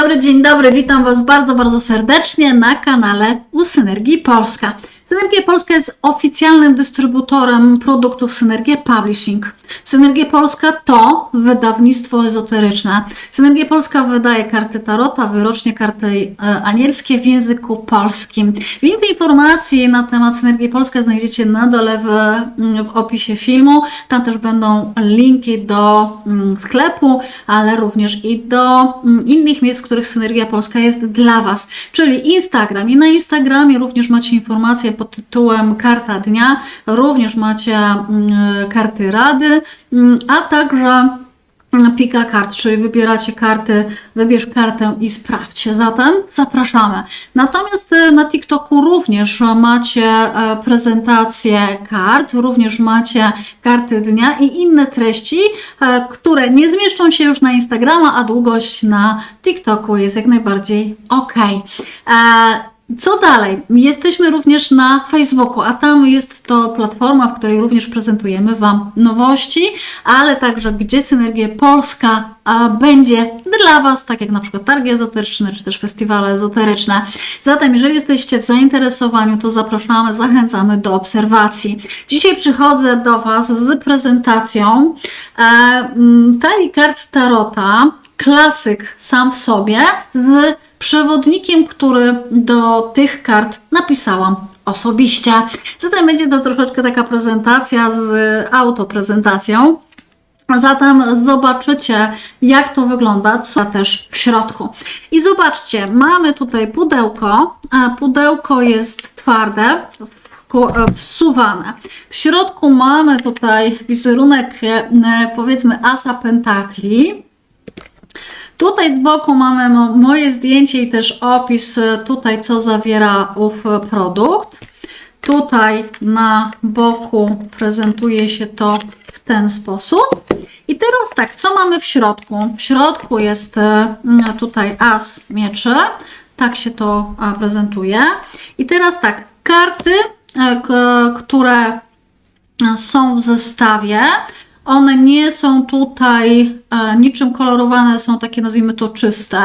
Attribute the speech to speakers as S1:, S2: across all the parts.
S1: dobry, dzień dobry. Witam Was bardzo, bardzo serdecznie na kanale u Synergii Polska. Synergia Polska jest oficjalnym dystrybutorem produktów Synergia Publishing. Synergia Polska to wydawnictwo ezoteryczne. Synergia Polska wydaje karty Tarota, wyrocznie karty e, anielskie w języku polskim. Więcej informacji na temat Synergii Polska znajdziecie na dole w, mm, w opisie filmu. Tam też będą linki do mm, sklepu, ale również i do mm, innych miejsc, w których Synergia Polska jest dla Was, czyli Instagram. I na Instagramie również macie informacje pod tytułem Karta Dnia, również macie karty rady, mm, a także Pika kart, czyli wybieracie karty, wybierz kartę i sprawdź. Zatem zapraszamy. Natomiast e, na TikToku również macie e, prezentację kart, również macie karty dnia i inne treści, e, które nie zmieszczą się już na Instagrama, a długość na TikToku jest jak najbardziej ok. Co dalej? Jesteśmy również na Facebooku, a tam jest to platforma, w której również prezentujemy Wam nowości, ale także gdzie Synergia Polska będzie dla Was, tak jak na przykład targi ezoteryczne, czy też festiwale ezoteryczne. Zatem, jeżeli jesteście w zainteresowaniu, to zapraszamy, zachęcamy do obserwacji. Dzisiaj przychodzę do Was z prezentacją e, talii kart Tarota, klasyk sam w sobie, z przewodnikiem, który do tych kart napisałam osobiście. Zatem będzie to troszeczkę taka prezentacja z autoprezentacją. Zatem zobaczycie, jak to wygląda, co też w środku. I zobaczcie, mamy tutaj pudełko. a Pudełko jest twarde, wku- wsuwane. W środku mamy tutaj wizerunek, e, powiedzmy, asa pentakli. Tutaj z boku mamy mo- moje zdjęcie i też opis e, tutaj, co zawiera ów e, produkt. Tutaj na boku prezentuje się to w ten sposób. I teraz tak, co mamy w środku? W środku jest e, tutaj as mieczy. Tak się to prezentuje. I teraz tak, karty, które są w zestawie. One nie są tutaj e, niczym kolorowane, są takie nazwijmy to czyste.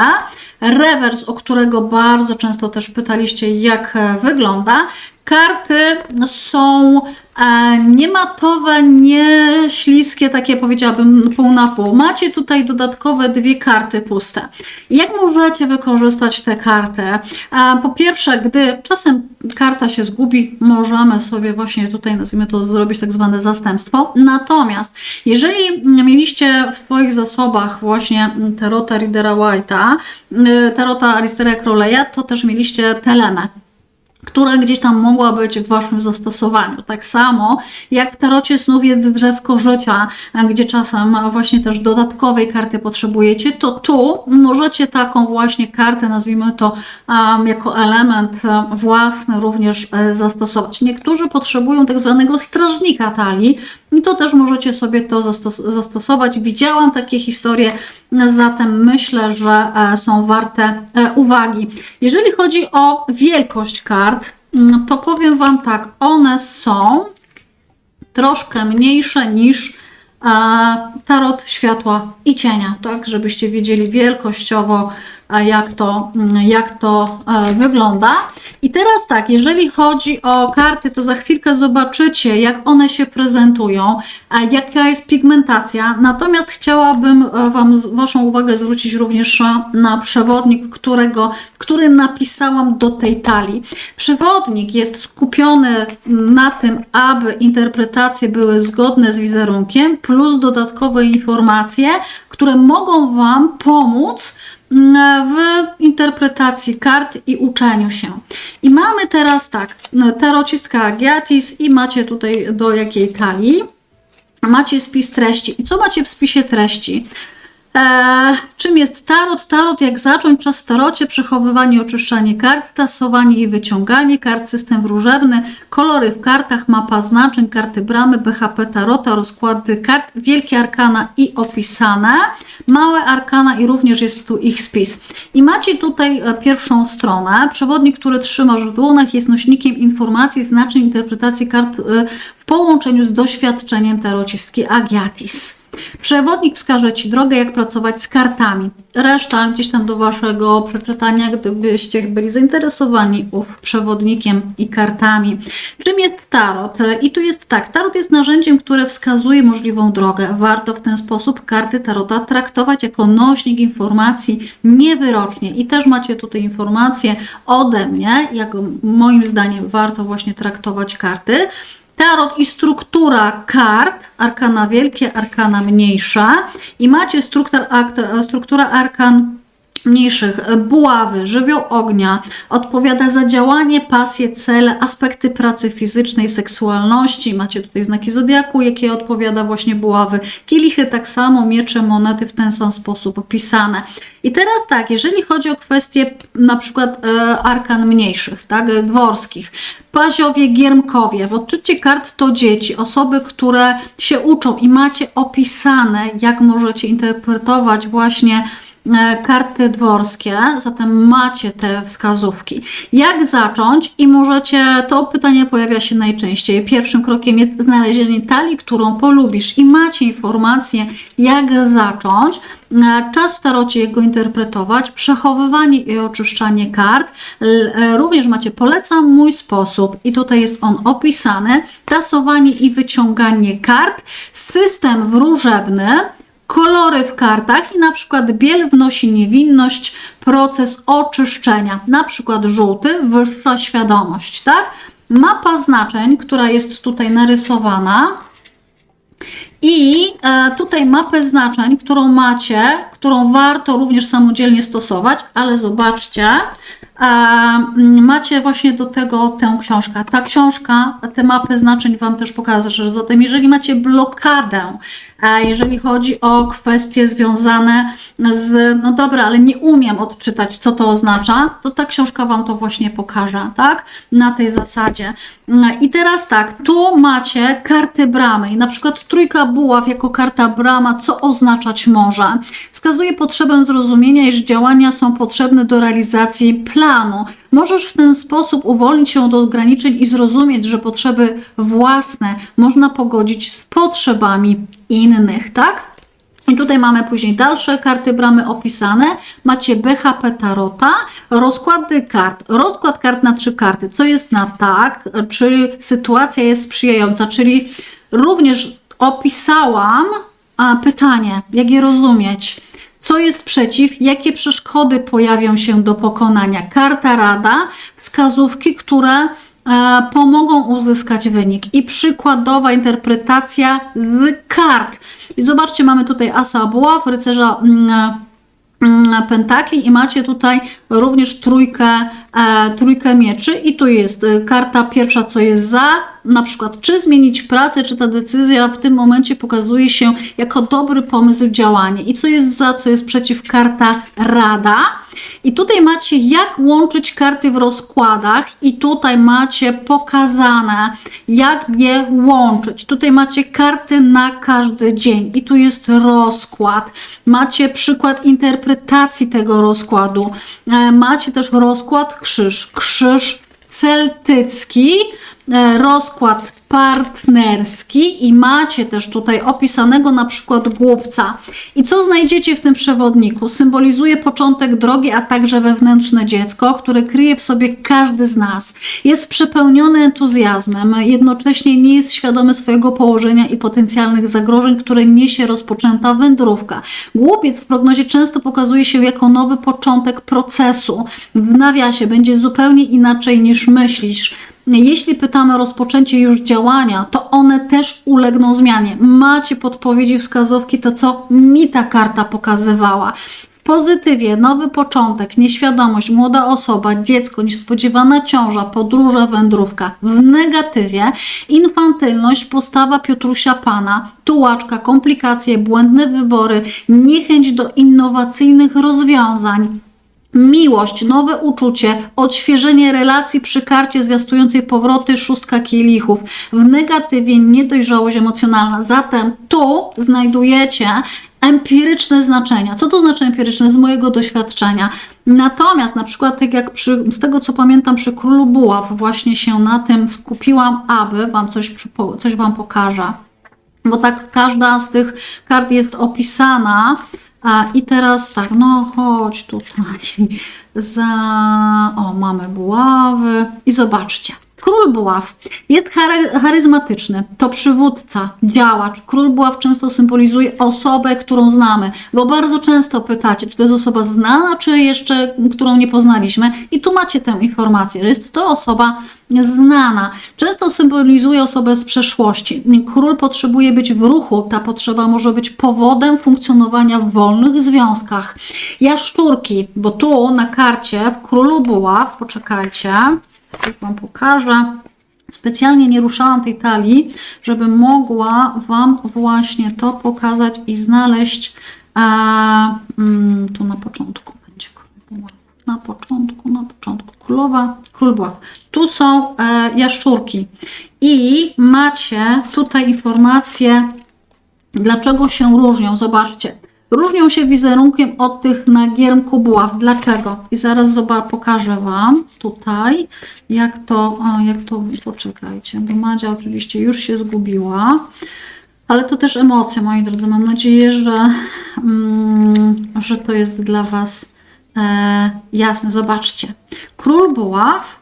S1: Rewers, o którego bardzo często też pytaliście, jak e, wygląda. Karty są e, niematowe, nie śliskie, takie powiedziałabym pół na pół. Macie tutaj dodatkowe dwie karty puste. Jak możecie wykorzystać te karty? E, po pierwsze, gdy czasem karta się zgubi, możemy sobie właśnie tutaj, nazwijmy to, zrobić tak zwane zastępstwo. Natomiast jeżeli mieliście w swoich zasobach właśnie Tarota Ridera White'a, y, Tarota Aristera Crowley'a, to też mieliście Telemę która gdzieś tam mogła być w Waszym zastosowaniu. Tak samo jak w tarocie snów jest drzewko życia, gdzie czasem właśnie też dodatkowej karty potrzebujecie, to tu możecie taką właśnie kartę, nazwijmy to jako element własny również e, zastosować. Niektórzy potrzebują tak zwanego strażnika talii i to też możecie sobie to zastos- zastosować. Widziałam takie historie, zatem myślę, że e, są warte e, uwagi. Jeżeli chodzi o wielkość kart, mm, to powiem Wam tak, one są troszkę mniejsze niż e, tarot światła i cienia, tak, żebyście wiedzieli wielkościowo, jak to, mm, jak to e, wygląda. I teraz tak, jeżeli chodzi o karty, to za chwilkę zobaczycie, jak one się prezentują, jaka jest pigmentacja. Natomiast chciałabym e, Wam Waszą uwagę zwrócić również na przewodnik, którego, który napisałam do tej talii. Przewodnik jest skupiony na tym, aby interpretacje były zgodne z wizerunkiem, plus dodatkowe informacje, które mogą Wam pomóc w interpretacji kart i uczeniu się. I mamy teraz tak, tarocistka Agiatis i macie tutaj do jakiej talii. Macie spis treści. I co macie w spisie treści? Eee, czym jest tarot? Tarot, jak zacząć czas tarocie, przechowywanie, oczyszczanie kart, tasowanie i wyciąganie kart, system wróżebny, kolory w kartach, mapa znaczeń, karty bramy, BHP tarota, rozkłady kart, wielkie arkana i opisane, małe arkana i również jest tu ich spis. I macie tutaj e, pierwszą stronę. Przewodnik, który trzymasz w dłonach jest nośnikiem informacji, znaczeń, interpretacji kart e, połączeniu z doświadczeniem tarocistki Agiatis. Przewodnik wskaże Ci drogę, jak pracować z kartami. Reszta gdzieś tam do Waszego przeczytania, gdybyście byli zainteresowani ów przewodnikiem i kartami. Czym jest tarot? I tu jest tak, tarot jest narzędziem, które wskazuje możliwą drogę. Warto w ten sposób karty tarota traktować jako nośnik informacji niewyrocznie. I też macie tutaj informacje ode mnie, jak moim zdaniem warto właśnie traktować karty. Tarot i struktura kart, arkana wielkie, arkana mniejsze. I macie struktura arkan mniejszych, buławy, żywioł ognia, odpowiada za działanie, pasje, cele, aspekty pracy fizycznej, seksualności. Macie tutaj znaki zodiaku, jakie odpowiada właśnie buławy. Kielichy tak samo, miecze, monety w ten sam sposób opisane. I teraz tak, jeżeli chodzi o kwestie na przykład e, arkan mniejszych, tak, dworskich, Paziowie, Giermkowie, w odczycie kart to dzieci, osoby, które się uczą i macie opisane, jak możecie interpretować właśnie e, karty dworskie, zatem macie te wskazówki. Jak zacząć? I możecie, to pytanie pojawia się najczęściej. Pierwszym krokiem jest znalezienie talii, którą polubisz i macie informację, jak zacząć. E, Czas w tarocie jego interpretować, przechowywanie i oczyszczanie kart. E, Również macie polecam mój sposób i tutaj jest on opisany. Tasowanie i wyciąganie kart, system wróżebny, kolory w kartach i na przykład biel wnosi niewinność, proces oczyszczenia, na przykład żółty, wyższa świadomość, tak? Mapa znaczeń, która jest tutaj narysowana, i e, tutaj mapę znaczeń, którą macie, którą warto również samodzielnie stosować, ale zobaczcie, e, macie właśnie do tego tę książkę. Ta książka, te mapy znaczeń Wam też pokaże. Zatem, jeżeli macie blokadę, e, jeżeli chodzi o kwestie związane z, no dobra, ale nie umiem odczytać, co to oznacza, to ta książka Wam to właśnie pokaże, tak? Na tej zasadzie. I teraz tak, tu macie karty bramy i na przykład trójka buław jako karta brama, co oznaczać może? Wskazuje potrzebę zrozumienia, iż działania są potrzebne do realizacji planu. Możesz w ten sposób uwolnić się od ograniczeń i zrozumieć, że potrzeby własne można pogodzić z potrzebami innych, tak? I tutaj mamy później dalsze karty bramy opisane. Macie BHP Tarota, rozkłady kart. Rozkład kart na trzy karty. Co jest na tak? Czy sytuacja jest sprzyjająca? Czyli również opisałam a, pytanie, jak je rozumieć. Co jest przeciw? Jakie przeszkody pojawią się do pokonania? Karta rada, wskazówki, które pomogą uzyskać wynik. I przykładowa interpretacja z kart. I zobaczcie, mamy tutaj asa buław, rycerza mm, mm, pentakli i macie tutaj również trójkę, e, trójkę mieczy i tu jest e, karta pierwsza, co jest za, na przykład czy zmienić pracę, czy ta decyzja w tym momencie pokazuje się jako dobry pomysł działania i co jest za, co jest przeciw, karta rada. I tutaj macie jak łączyć karty w rozkładach i tutaj macie pokazane jak je łączyć. Tutaj macie karty na każdy dzień i tu jest rozkład. Macie przykład interpretacji tego rozkładu. E, Macie też rozkład krzyż. Krzyż celtycki, rozkład partnerski i macie też tutaj opisanego na przykład głupca. I co znajdziecie w tym przewodniku? Symbolizuje początek drogi, a także wewnętrzne dziecko, które kryje w sobie każdy z nas. Jest przepełniony entuzjazmem, jednocześnie nie jest świadomy swojego położenia i potencjalnych zagrożeń, które niesie rozpoczęta wędrówka. Głupiec w prognozie często pokazuje się jako nowy początek procesu. W nawiasie będzie zupełnie inaczej niż myślisz. Jeśli pytamy o rozpoczęcie już działania, to one też ulegną zmianie. Macie podpowiedzi, wskazówki, to co mi ta karta pokazywała. Pozytywie nowy początek, nieświadomość, młoda osoba, dziecko, niespodziewana ciąża, podróże, wędrówka. W negatywie infantylność, postawa Piotrusia Pana, tułaczka, komplikacje, błędne wybory, niechęć do innowacyjnych rozwiązań. Miłość, nowe uczucie, odświeżenie relacji przy karcie zwiastującej powroty szóstka kielichów. W negatywie niedojrzałość emocjonalna. Zatem tu znajdujecie empiryczne znaczenia. Co to znaczy empiryczne? Z mojego doświadczenia. Natomiast na przykład, tak jak przy, z tego co pamiętam przy Królu Buław, właśnie się na tym skupiłam, aby Wam coś, coś Wam pokażę. bo tak każda z tych kart jest opisana. A, I teraz tak, no chodź tutaj za. O, mamy buławy. I zobaczcie. Król buław jest chary- charyzmatyczny, to przywódca, działacz. Król buław często symbolizuje osobę, którą znamy, bo bardzo często pytacie, czy to jest osoba znana, czy jeszcze, którą nie poznaliśmy. I tu macie tę informację, że jest to osoba znana. Często symbolizuje osobę z przeszłości. Król potrzebuje być w ruchu. Ta potrzeba może być powodem funkcjonowania w wolnych związkach. Jaszczurki, bo tu na karcie w Królu Buław, poczekajcie, już Wam pokażę. Specjalnie nie ruszałam tej talii, żeby mogła Wam właśnie to pokazać i znaleźć e, mm, tu na początku będzie król buław. Na początku, na początku królowa, król buław. Tu są e, jaszczurki i macie tutaj informacje, dlaczego się różnią. Zobaczcie. Różnią się wizerunkiem od tych na giermku buław. Dlaczego? I zaraz zobacz, pokażę Wam tutaj, jak to, o, jak to, poczekajcie, bo Madzia oczywiście już się zgubiła, ale to też emocje, moi drodzy. Mam nadzieję, że, mm, że to jest dla Was e, jasne. Zobaczcie. Król buław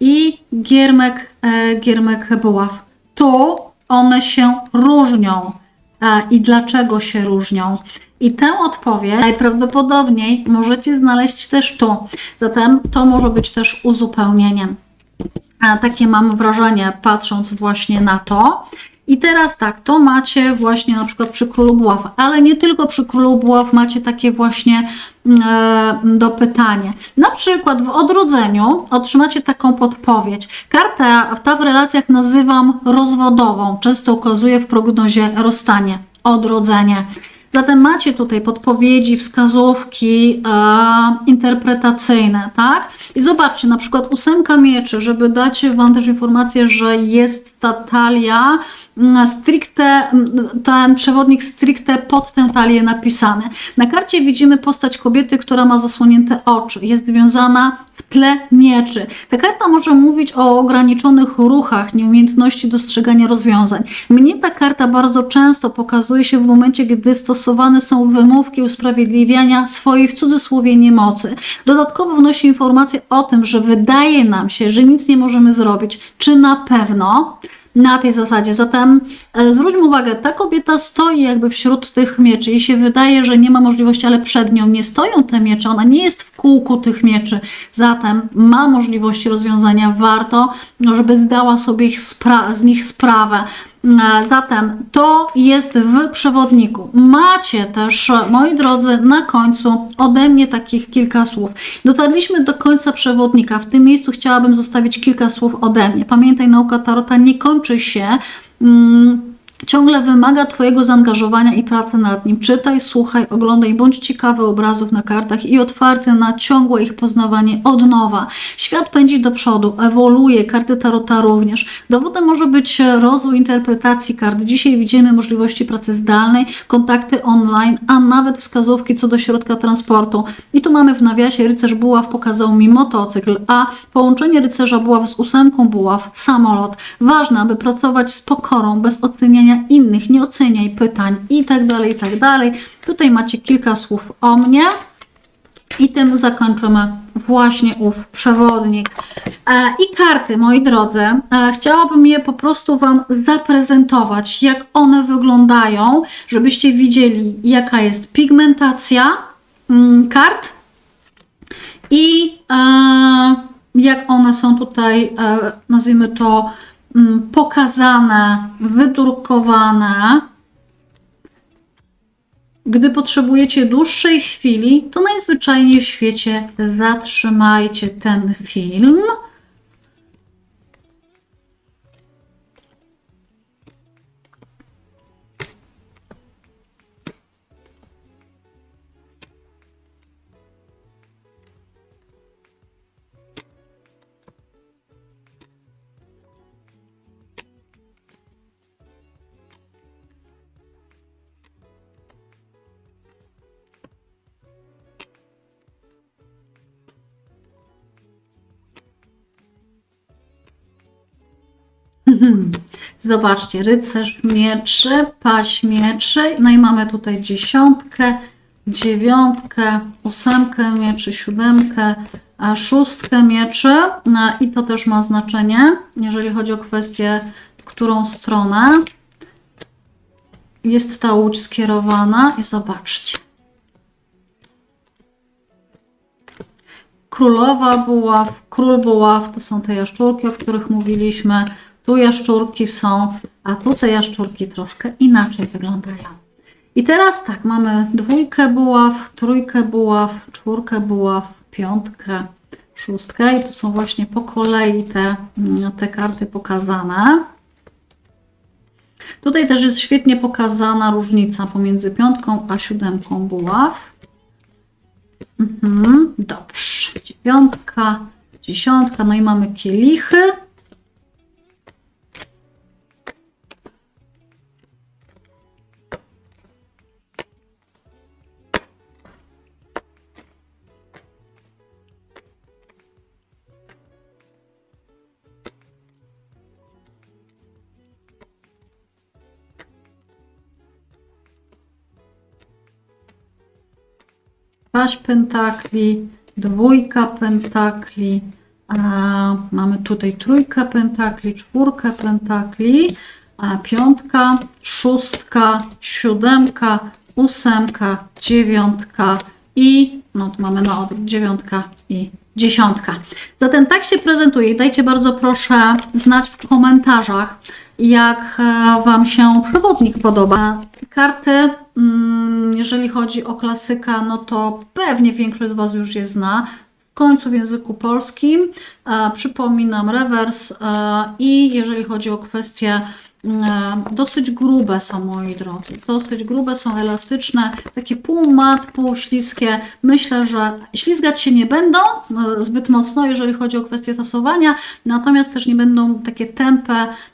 S1: i giermek, e, giermek buław. Tu one się różnią. A, I dlaczego się różnią? I tę odpowiedź najprawdopodobniej możecie znaleźć też tu. Zatem to może być też uzupełnieniem. A takie mam wrażenie, patrząc właśnie na to. I teraz tak, to macie właśnie na przykład przy Królu Buław, ale nie tylko przy Królu Buław macie takie właśnie e, dopytanie. Na przykład w odrodzeniu otrzymacie taką podpowiedź. Kartę ta w relacjach nazywam rozwodową. Często ukazuje w prognozie rozstanie, odrodzenie. Zatem macie tutaj podpowiedzi, wskazówki e, interpretacyjne, tak? I zobaczcie, na przykład ósemka mieczy, żeby dać Wam też informację, że jest ta talia stricte, mm, ten przewodnik stricte pod tę talię napisany. Na karcie widzimy postać kobiety, która ma zasłonięte oczy. Jest wiązana w tle mieczy. Ta karta może mówić o ograniczonych ruchach, nieumiejętności dostrzegania rozwiązań. Mnie ta karta bardzo często pokazuje się w momencie, gdy stosowane są wymówki usprawiedliwiania swojej w cudzysłowie niemocy. Dodatkowo wnosi informację o tym, że wydaje nam się, że nic nie możemy zrobić. Czy na pewno? Na tej zasadzie. Zatem e, zwróćmy uwagę, ta kobieta stoi jakby wśród tych mieczy. Jej się wydaje, że nie ma możliwości, ale przed nią nie stoją te miecze. Ona nie jest w kółku tych mieczy. Zatem ma możliwości rozwiązania. Warto, żeby zdała sobie z nich sprawę. E, Zatem to jest w przewodniku. Macie też, moi drodzy, na końcu ode mnie takich kilka słów. Dotarliśmy do końca przewodnika. W tym miejscu chciałabym zostawić kilka słów ode mnie. Pamiętaj, nauka Tarota nie kończy się. Mm, ciągle wymaga Twojego zaangażowania i pracy nad nim. Czytaj, słuchaj, oglądaj, bądź ciekawy obrazów na kartach i otwarty na ciągłe ich poznawanie od nowa. Świat pędzi do przodu, ewoluuje, karty Tarota również. Dowodem może być rozwój interpretacji kart. Dzisiaj widzimy możliwości pracy zdalnej, kontakty online, a nawet wskazówki co do środka transportu. I tu mamy w nawiasie rycerz buław pokazał mi motocykl, a połączenie rycerza buław z ósemką buław, samolot. Ważne, aby pracować z pokorą, bez oceniania innych, nie oceniaj pytań i tak dalej, i tak dalej. Tutaj macie kilka słów o mnie. I tym zakończymy właśnie ów przewodnik. E, I karty, moi drodzy, e, chciałabym je po prostu Wam zaprezentować, jak one wyglądają, żebyście widzieli, jaka jest pigmentacja mm, kart i e, jak one są tutaj, nazwijmy to, pokazane, wydrukowane. Gdy potrzebujecie dłuższej chwili, to najzwyczajniej w świecie zatrzymajcie ten film. Hmm. Zobaczcie, rycerz mieczy, paś mieczy, no i mamy tutaj dziesiątkę, dziewiątkę, ósemkę mieczy, siódemkę, a szóstkę mieczy no i to też ma znaczenie, jeżeli chodzi o kwestię, w którą stronę jest ta łódź skierowana i zobaczcie. Królowa buław, król buław to są te jaszczurki, o których mówiliśmy. Tu jaszczurki są, a tu te jaszczurki troszkę inaczej wyglądają. I teraz tak, mamy dwójkę buław, trójkę buław, czwórkę buław, piątkę, szóstkę i tu są właśnie po kolei te, mm, te karty pokazane. Tutaj też jest świetnie pokazana różnica pomiędzy piątką a siódemką buław. Mhm, dobrze. Dziewiątka, dziesiątka, no i mamy kielichy. Paź pentakli, dwójka pentakli, a mamy tutaj trójkę pentakli, czwórkę pentakli, a piątka, szóstka, siódemka, ósemka, dziewiątka i no tu mamy na odwrót dziewiątka i dziesiątka. Zatem tak się prezentuje dajcie bardzo proszę znać w komentarzach, jak e, Wam się przewodnik podoba. Karty, mm, jeżeli chodzi o klasyka, no to pewnie większość z Was już je zna. W końcu w języku polskim. E, przypominam rewers e, i jeżeli chodzi o kwestie e, dosyć grube są, moi drodzy. Dosyć grube są, elastyczne, takie pół mat, pół śliskie. Myślę, że ślizgać się nie będą e, zbyt mocno, jeżeli chodzi o kwestię tasowania, natomiast też nie będą takie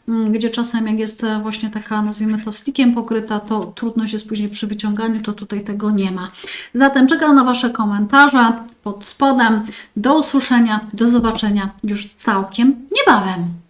S1: m, gdzie czasem jak jest e, właśnie taka, nazwijmy to stickiem pokryta, to trudność jest później przy wyciąganiu, to tutaj tego nie ma. Zatem czekam na Wasze komentarze pod spodem. Do usłyszenia, do zobaczenia już całkiem niebawem.